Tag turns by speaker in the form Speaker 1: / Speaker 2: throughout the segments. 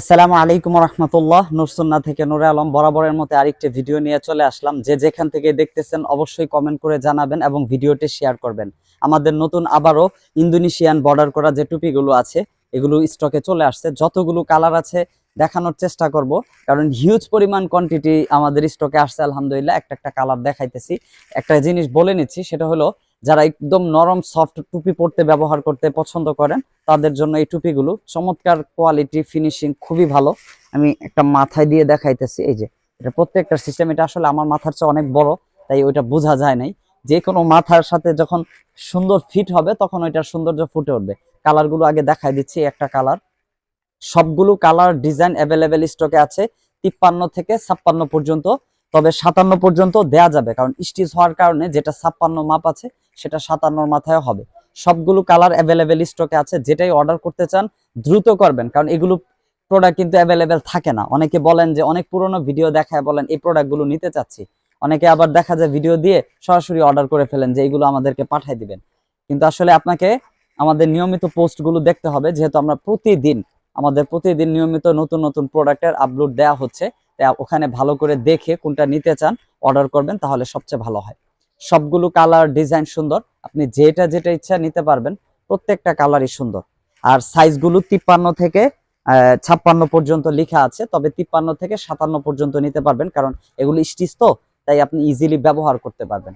Speaker 1: আসসালামু আলাইকুম রহমতুল্লাহ নুরসুন্না থেকে নুরে আলম বরাবরের মতো আরেকটি ভিডিও নিয়ে চলে আসলাম। যে যেখান থেকে দেখতেছেন অবশ্যই কমেন্ট করে জানাবেন এবং ভিডিওটি শেয়ার করবেন। আমাদের নতুন আবারও ইন্দোনেশিয়ান বর্ডার করা যে টুপিগুলো আছে, এগুলো স্টকে চলে আসছে। যতগুলো কালার আছে দেখানোর চেষ্টা করব, কারণ হিউজ পরিমাণ কোয়ান্টিটি আমাদের স্টকে আসছে, আলহামদুলিল্লাহ। একটা একটা কালার দেখাইতেছি। একটা জিনিস বলে নিচ্ছি, সেটা হলো যারা একদম নরম সফট টুপি পরতে ব্যবহার করতে পছন্দ করেন, তাদের জন্য এই টুপিগুলো চমৎকার কোয়ালিটি ফিনিশিং খুবই ভালো। আমি একটা মাথায় দিয়ে দেখাইতেছি, এই যে, এটা প্রত্যেকটা সিস্টেম এটা আসলে আমার মাথার চেয়ে অনেক বড়, তাই ওইটা বোঝা যায় নাই। যে কোনো মাথার সাথে যখন সুন্দর ফিট হবে, তখন ওইটার সৌন্দর্য ফুটে উঠবে। কালারগুলো আগে দেখাই দিচ্ছি, একটা কালার সবগুলো কালার ডিজাইন অ্যাভেলেবেল স্টকে আছে, তিপ্পান্ন থেকে ছাপ্পান্ন পর্যন্ত, তবে সাতান্ন পর্যন্ত দেয়া যাবে, কারণ স্টিচ হওয়ার কারণে যেটা ছাপ্পান্ন মাপ আছে সেটা সাতান্নর মাথায় হবে। সবগুলো কালার অ্যাভেলেবেল স্টকে আছে, যেটাই অর্ডার করতে চান, দ্রুত করবেন। কারণ এগুলো প্রোডাক্ট কিন্তু অ্যাভেলেবেল থাকে না। অনেকে বলেন যে, অনেক পুরনো ভিডিও দেখায় বলেন, এই প্রোডাক্টগুলো নিতে চাচ্ছি। অনেকে আবার দেখা যায় ভিডিও দিয়ে সরাসরি অর্ডার করে ফেলেন যে এগুলো আমাদেরকে পাঠিয়ে দিবেন। কিন্তু আসলে আপনাকে আমাদের নিয়মিত পোস্টগুলো দেখতে হবে, যেহেতু আমরা প্রতিদিন, আমাদের প্রতিদিন নিয়মিত নতুন নতুন প্রোডাক্টের আপলোড দেওয়া হচ্ছে। ওখানে ভালো করে দেখে কোনটা নিতে চান অর্ডার করবেন, তাহলে সবচেয়ে ভালো হয়। সবগুলো কালার ডিজাইন সুন্দর। আপনি যেটা যেটা ইচ্ছা নিতে পারবেন, প্রত্যেকটা কালারই সুন্দর। আর সাইজগুলো তিপ্পান্ন থেকে ছাপ্পান্ন পর্যন্ত লেখা আছে, তবে তিপ্পান্ন থেকে সাতান্ন পর্যন্ত নিতে পারবেন, কারণ এগুলো স্টিচ তো, তাই আপনি ইজিলি ব্যবহার করতে পারবেন।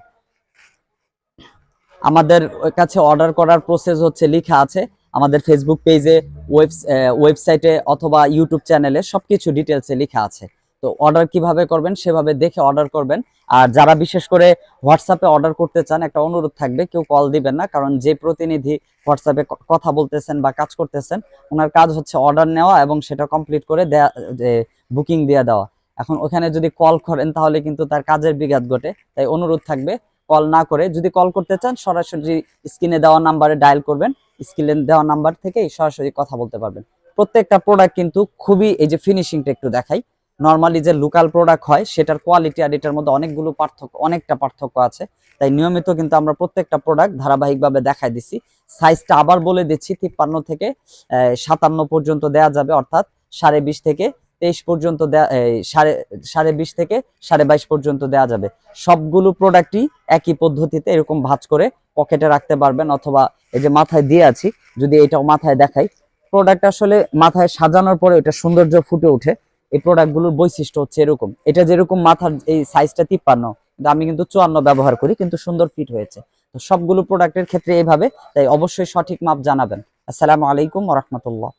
Speaker 1: আমাদের কাছে অর্ডার করার প্রসেস হচ্ছে লেখা আছে, আমাদের ফেসবুক পেজে ওয়েবসাইটে অথবা ইউটিউব চ্যানেলে সবকিছু ডিটেলসে লেখা আছে। তো অর্ডার কীভাবে করবেন সেভাবে দেখে অর্ডার করবেন। আর যারা বিশেষ করে হোয়াটসঅ্যাপে অর্ডার করতে চান, একটা অনুরোধ থাকবে, কেউ কল দিবেন না, কারণ যে প্রতিনিধি হোয়াটসঅ্যাপে কথা বলতেছেন বা কাজ করতেছেন, ওনার কাজ হচ্ছে অর্ডার নেওয়া এবং সেটা কমপ্লিট করে দেয়া বুকিং দিয়ে দেওয়া। এখন ওখানে যদি কল করেন, তাহলে কিন্তু তার কাজের বিঘাত ঘটে, তাই অনুরোধ থাকবে কল না করে। যদি কল করতে চান, সরাসরি স্ক্রিনে দেওয়া নাম্বারে ডায়াল করবেন স্ক্রিনে দেওয়া নাম্বার থেকেই সরাসরি কথা বলতে পারবেন। প্রত্যেকটা প্রোডাক্ট কিন্তু খুবই, এই যে ফিনিশিংটা একটু দেখাই নর্মালি যে লোকাল প্রোডাক্ট হয়, সেটার কোয়ালিটি আর এটার মধ্যে অনেকগুলো পার্থক্য, অনেকটা পার্থক্য আছে। তাই নিয়মিত কিন্তু আমরা প্রত্যেকটা প্রোডাক্ট ধারাবাহিকভাবে দেখাই দিচ্ছি সাইজটা আবার বলে দিচ্ছি, তিপ্পান্ন থেকে সাতান্ন পর্যন্ত দেয়া যাবে, অর্থাৎ সাড়ে বিশ থেকে তেইশ পর্যন্ত সাড়ে সাড়ে বিশ থেকে সাড়ে বাইশ পর্যন্ত দেওয়া যাবে। সবগুলো প্রোডাক্টই একই পদ্ধতিতে এরকম ভাঁজ করে পকেটে রাখতে পারবেন অথবা এই যে মাথায় দিয়ে আছি, যদি এটাও মাথায় দেখাই। প্রোডাক্ট আসলে মাথায় সাজানোর পরে এটা সৌন্দর্য ফুটে ওঠে। এই প্রোডাক্টগুলোর বৈশিষ্ট্য হচ্ছে এরকম। এটা যেরকম মাথার এই সাইজটা তিপ্পান্ন কিন্তু আমি কিন্তু চুয়ান্ন ব্যবহার করি, কিন্তু সুন্দর ফিট হয়েছে। তো সবগুলো প্রোডাক্টের ক্ষেত্রে এইভাবে তাই অবশ্যই সঠিক মাপ জানাবেন। আসসালামু আলাইকুম রহমতুল্লাহ।